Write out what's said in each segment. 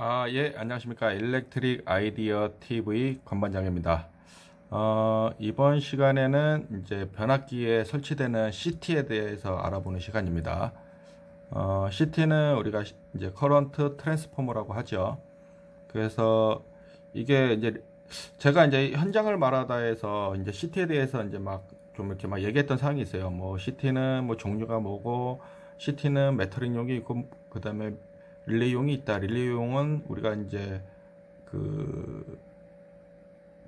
아, 예, 안녕하십니까. 일렉트릭 아이디어 TV 관반장입니다. 어, 이번 시간에는 이제 변압기에 설치되는 CT에 대해서 알아보는 시간입니다. 어, CT는 우리가 시- 이제 커런트 트랜스포머라고 하죠. 그래서 이게 이제 제가 이제 현장을 말하다 해서 이제 CT에 대해서 이제 막 좀 이렇게 막 얘기했던 사항이 있어요. 뭐 CT는 뭐 종류가 뭐고 CT는 메터링용이 있고 그다음에 릴레이용이 있다. 릴레이용은 우리가 이제 그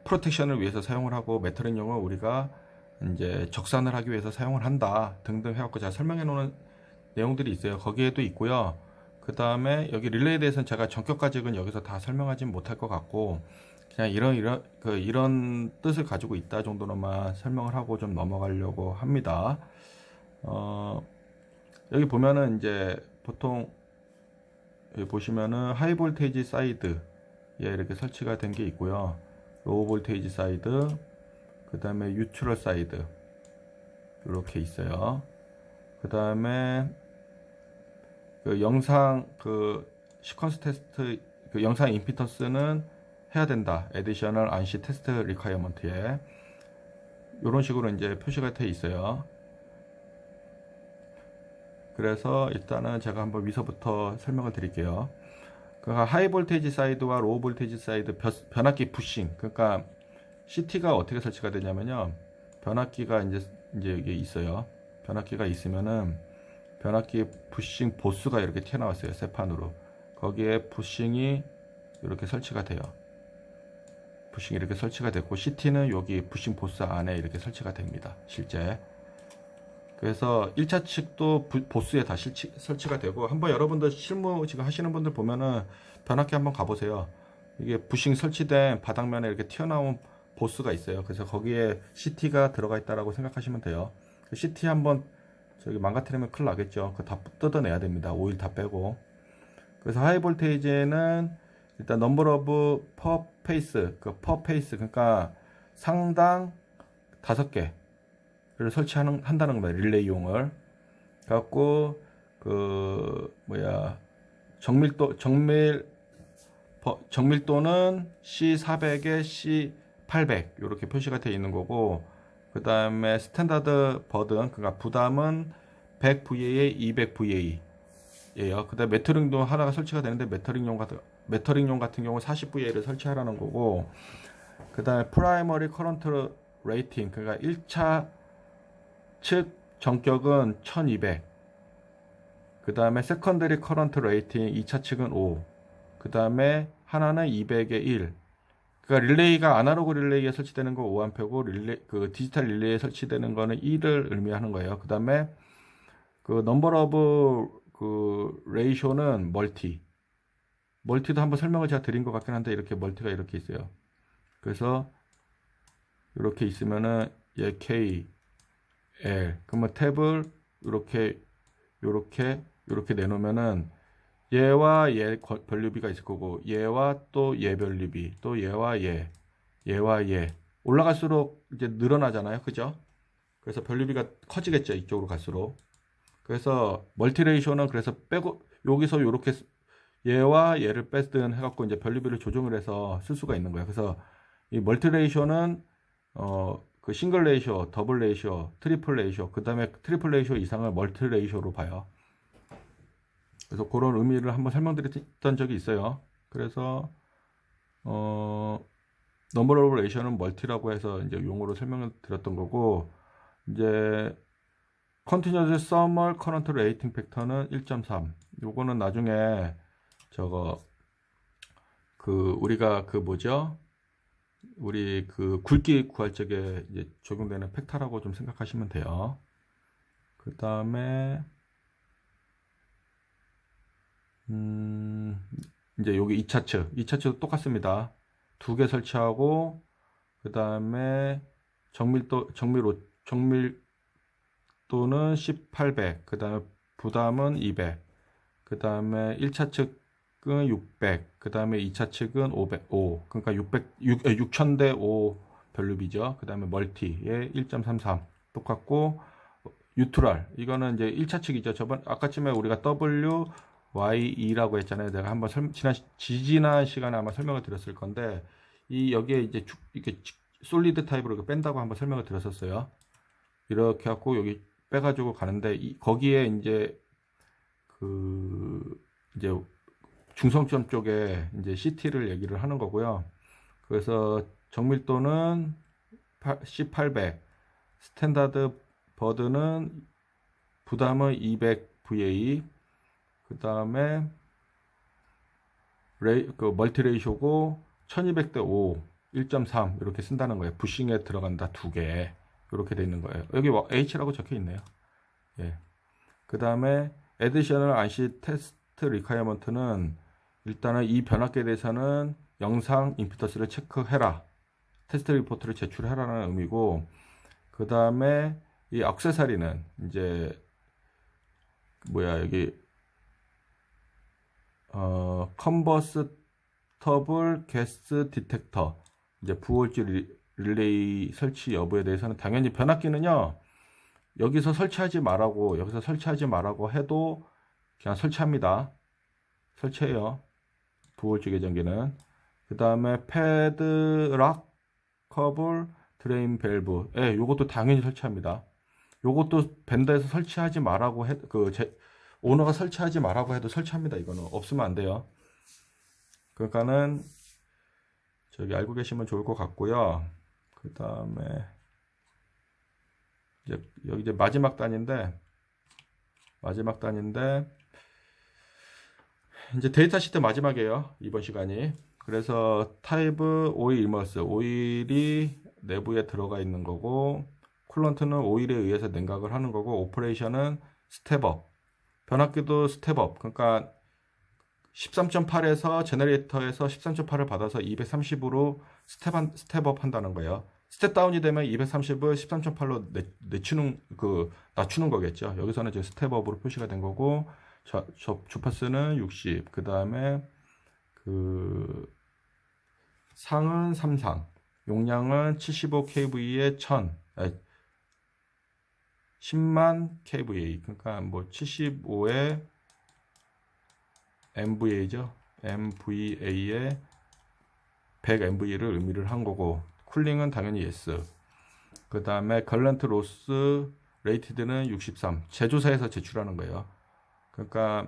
프로텍션을 위해서 사용을 하고 메터링용은 우리가 이제 적산을 하기 위해서 사용을 한다 등등 해갖고 제가 설명해 놓은 내용들이 있어요. 거기에도 있고요. 그 다음에 여기 릴레이에 대해서는 제가 전격까지는 여기서 다 설명하진 못할 것 같고 그냥 이런 이런 그 이런 뜻을 가지고 있다 정도로만 설명을 하고 좀 넘어가려고 합니다. 어, 여기 보면은 이제 보통 여기 보시면은 하이 볼테이지 사이드에 이렇게 설치가 된 게 있고요. 로우 볼테이지 사이드, 그 다음에 유추럴 사이드 이렇게 있어요. 그 다음에 그 영상 그 시퀀스 테스트 그 영상 임피턴스는 해야 된다. 에디셔널 안시 테스트 리콰이어먼트에 이런 식으로 이제 표시가 돼 있어요. 그래서 일단은 제가 한번 위서부터 설명을 드릴게요. 그러니까 하이 볼테이지 사이드와 로우 볼테이지 사이드 벼- 변압기 부싱. 그러니까 CT가 어떻게 설치가 되냐면요. 변압기가 이제 이제 여기 있어요. 변압기가 있으면은 변압기 부싱 보스가 이렇게 튀어나왔어요. 세 판으로. 거기에 부싱이 이렇게 설치가 돼요. 부싱이 이렇게 설치가 됐고 CT는 여기 부싱 보스 안에 이렇게 설치가 됩니다. 실제. 그래서 1차 측도 부- 보스에 다 실치, 설치가 되고 한번 여러분들 실무 지금 하시는 분들 보면은 변압기 한번 가보세요. 이게 부싱 설치된 바닥면에 이렇게 튀어나온 보스가 있어요. 그래서 거기에 CT가 들어가 있다라고 생각하시면 돼요. 그 CT 한번 저기 망가뜨리면 큰일 나겠죠. 그거 다 뜯어내야 됩니다. 오일 다 빼고. 그래서 하이 볼테이지는 일단 넘버 오브 퍼 페이스, 그 퍼 페이스 그러니까 상당 다섯 개. 를 설치하는 한다는 거예요. 릴레이용을. 갖고 그 뭐야 정밀도 정밀 버- 정밀도는 C400에 C800 이렇게 표시가 되어 있는 거고 그 다음에 스탠다드 버든 그러니까 부담은 100 VA에 200 VA 예요. 그 다음에 메터링도 하나가 설치가 되는데 메터링용 같은 메터링용 같은 경우 40 VA를 설치하라는 거고 그 다음에 프라이머리 커런트 레이팅 그러니까 1차 측 전격은 1200. 그 다음에 세컨더리 커런트 레이팅 2차 측은 5. 그 다음에 하나는 200에 1. 그러니까 릴레이가 아날로그 릴레이에 설치되는 거 5A고 릴레이 그 디지털 릴레이에 설치되는 거는 1을 의미하는 거예요. 그 다음에 그 넘버 오브 그 레이쇼는 멀티. 멀티도 한번 설명을 제가 드린 것 같긴 한데 이렇게 멀티가 이렇게 있어요. 그래서 이렇게 있으면은 얘 K L 그러면 탭을 이렇게 요렇게 요렇게 내놓으면은 얘와 얘 거- 변류비가 있을 거고 얘와 또얘 변류비 또 얘와 얘 얘와 얘 올라갈수록 이제 늘어나잖아요. 그죠? 그래서 변류비가 커지겠죠. 이쪽으로 갈수록. 그래서 멀티레이션은 그래서 빼고 여기서 요렇게 쓰- 얘와 얘를 뺐든 해갖고 이제 변류비를 조정을 해서 쓸 수가 있는 거예요. 그래서 이 멀티레이션은 어, 그 싱글 레이쇼, 더블 레이쇼, 트리플 레이쇼, 그 다음에 트리플 레이쇼 이상을 멀티 레이쇼로 봐요. 그래서 그런 의미를 한번 설명드렸던 적이 있어요. 그래서, 어, 넘버 오브 레이쇼는 멀티라고 해서 이제 용어로 설명을 드렸던 거고, 이제, 컨티뉴어스 서멀 커런트 레이팅 팩터는 1.3. 요거는 나중에 저거, 그, 우리가 그 뭐죠? 우리 그 굵기 구할 적에 이제 적용되는 팩터라고 좀 생각하시면 돼요. 그 다음에 음 이제 여기 2차 측, 2차 측도 똑같습니다. 두 개 설치하고 그 다음에 정밀도 정밀 정밀도는 1800, 그 다음에 부담은 200, 그 다음에 1차 측 은 600, 그 다음에 2차 측은 505, 그러니까 600, 6, 6000대 5 변류비죠. 그 다음에 멀티에 1.33 똑같고 유트랄 이거는 이제 1차 측이죠. 저번 아까쯤에 우리가 W Y2라고 했잖아요. 내가 한번 설, 지난 시- 지지난 시간에 아마 설명을 드렸을 건데 이 여기에 이제 축- 이렇게 직- 솔리드 타입으로 이렇게 뺀다고 한번 설명을 드렸었어요. 이렇게 갖고 여기 빼가지고 가는데 이, 거기에 이제 그 이제 중성점 쪽에 이제 CT를 얘기를 하는 거고요. 그래서 정밀도는 1800, 스탠다드 버드는 부담은 200 VA, 그 다음에 그 멀티 레이쇼고 1200대 5, 1.3 이렇게 쓴다는 거예요. 부싱에 들어간다 두 개. 이렇게 돼 있는 거예요. 여기 뭐 H라고 적혀 있네요. 예. 그 다음에 additional 안시 테스트 리콰이어먼트는 일단은 이 변압기에 대해서는 영상 임피던스를 체크해라. 테스트 리포트를 제출해라는 의미고 그 다음에 이 액세서리는 이제 뭐야 여기 어 컨버스터블 게스 디텍터 이제 리- 릴레이 설치 여부에 대해서는 당연히 변압기는요 여기서 설치하지 말라고 여기서 설치하지 말라고 해도 그냥 설치합니다 설치해요 부월지 계정기는 그 다음에 패드 락 커블 드레인 밸브 예 요것도 당연히 설치합니다 요것도 벤더에서 설치하지 말라고 해, 그, 제, 오너가 설치하지 말라고 해도 설치합니다. 이거는. 없으면 안 돼요. 그러니까는, 저기 알고 계시면 좋을 것 같고요. 그 다음에, 이제, 여기 이제 마지막 단인데, 마지막 단인데, 이제 데이터 시트 마지막이에요. 이번 시간이. 그래서 타입 오일 이머스, 오일이 내부에 들어가 있는 거고, 쿨런트는 오일에 의해서 냉각을 하는 거고 오퍼레이션은 스텝업 변압기도 스텝업 그러니까 13.8에서 제너레이터에서 13.8을 받아서 230으로 스텝 한, 스텝업 한다는 거예요 스텝 다운이 되면 230을 13.8로 내, 내추는 그 낮추는 거겠죠 여기서는 이제 스텝업으로 표시가 된 거고 저, 저 주파수는 60 그 다음에 그 상은 3상. 용량은 75 kV에 1000 아니, 10만 kVA 그러니까 뭐 75에 MVA죠. MVA에 100 MV를 의미를 한 거고 쿨링은 당연히 yes 그 다음에 걸런트 로스 레이티드는 63 제조사에서 제출하는 거예요 그러니까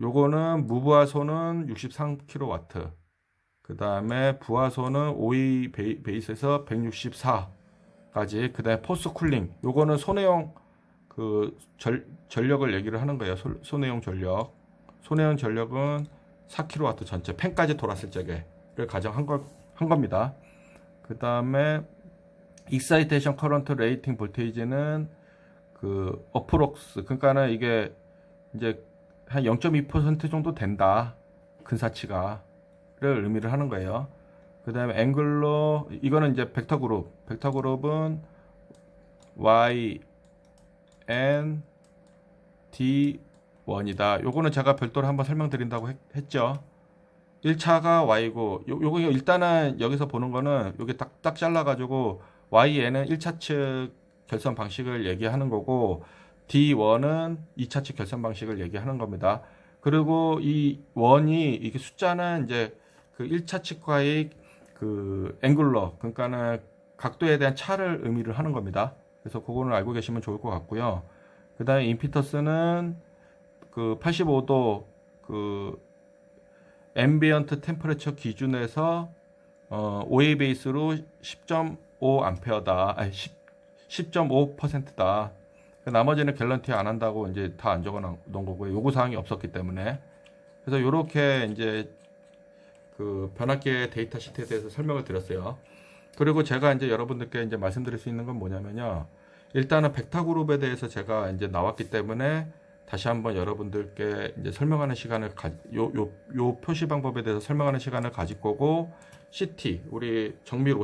요거는 무부하소는 63kW 그 다음에 부하소는 5위 베이, 베이스에서 164 까지 그 다음에 포스 쿨링 요거는 손해용 그 절, 전력을 얘기를 하는 거예요. 손- 손해용 전력. 손해용 전력은 4kW 전체 팬까지 돌았을 적에를 가정한 걸, 한 겁니다. 그 다음에 익사이테이션 커런트 레이팅 볼테이지는 그 어프록스 그러니까는 이게 이제 한 0.2% 정도 된다. 근사치가를 의미를 하는 거예요. 그 다음에 앵글로 이거는 이제 벡터 그룹. 벡터 그룹은 y n d 1이다. 요거는 제가 별도로 한번 설명드린다고 했, 죠. 1차가 y고 요, 요거 일단은 여기서 보는 거는 여기 딱, 딱 잘라 가지고yn은 1차 측 결선 방식을 얘기하는 거고 d1은 2차 측 결선 방식을 얘기하는 겁니다 그리고 이 원이 이게 숫자는 이제 그 1차 측과의 그 앵글러 그러니까는 각도에 대한 차를 의미를 하는 겁니다. 그래서 그거는 알고 계시면 좋을 것 같고요. 그다음에 임피터스는 그 85도 그 앰비언트 템퍼레처 기준에서 어, OA 베이스로 10.5 암페어다. 아니 10, 10.5%다. 그 나머지는 갤런티 안 한다고 이제 다 안 적어 놓은 거고요. 요구 사항이 없었기 때문에. 그래서 요렇게 이제 그 변압기의 데이터 시트에 대해서 설명을 드렸어요. 그리고 제가 이제 여러분들께 이제 말씀드릴 수 있는 건 뭐냐면요. 일단은 벡터 그룹에 대해서 제가 이제 나왔기 때문에 다시 한번 여러분들께 이제 설명하는 시간을 가, 요, 요, 요 표시 방법에 대해서 설명하는 시간을 가질 거고, CT, 우리 정밀,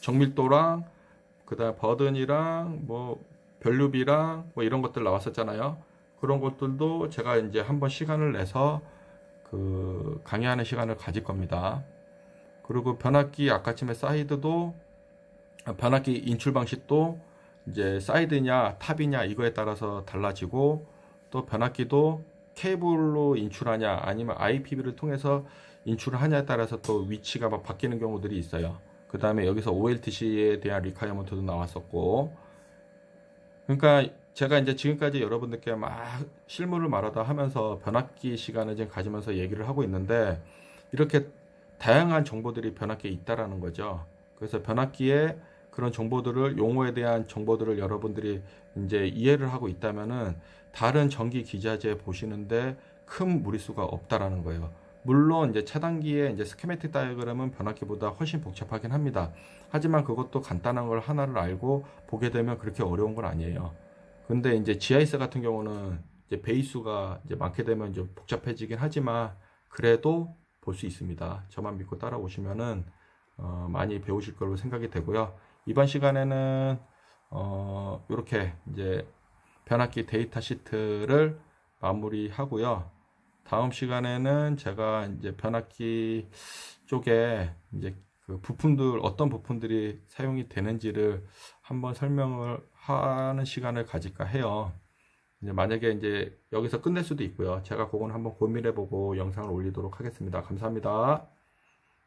정밀도랑, 그 다음 버든이랑, 뭐, 별류비랑, 뭐 이런 것들 나왔었잖아요. 그런 것들도 제가 이제 한번 시간을 내서 그 강의하는 시간을 가질 겁니다. 그리고 변압기 아까쯤에 사이드도 아, 변압기 인출 방식도 이제 사이드냐 탑이냐 이거에 따라서 달라지고 또 변압기도 케이블로 인출하냐 아니면 IPV를 통해서 인출을 하냐에 따라서 또 위치가 막 바뀌는 경우들이 있어요. 그 다음에 여기서 OLTC에 대한 리카이어먼트도 나왔었고 그러니까 제가 이제 지금까지 여러분들께 막 실물을 말하다 하면서 변압기 시간을 지금 가지면서 얘기를 하고 있는데 이렇게 다양한 정보들이 변압기에 있다라는 거죠. 그래서 변압기에 그런 정보들을 용어에 대한 정보들을 여러분들이 이제 이해를 하고 있다면은 다른 전기 기자재 보시는데 큰 무리수가 없다라는 거예요. 물론 이제 차단기의 이제 스케매틱 다이어그램은 변압기보다 훨씬 복잡하긴 합니다. 하지만 그것도 간단한 걸 하나를 알고 보게 되면 그렇게 어려운 건 아니에요. 근데 이제 GIS 같은 경우는 이제 베이수가 이제 많게 되면 이제 복잡해지긴 하지만 그래도 볼 수 있습니다. 저만 믿고 따라오시면은 어, 많이 배우실 걸로 생각이 되고요. 이번 시간에는 어, 이렇게 이제 변압기 데이터 시트를 마무리하고요. 다음 시간에는 제가 이제 변압기 쪽에 이제 그 부품들 어떤 부품들이 사용이 되는지를 한번 설명을 하는 시간을 가질까 해요. 이제 만약에 이제 여기서 끝낼 수도 있고요. 제가 그건 한번 고민해보고 영상을 올리도록 하겠습니다. 감사합니다.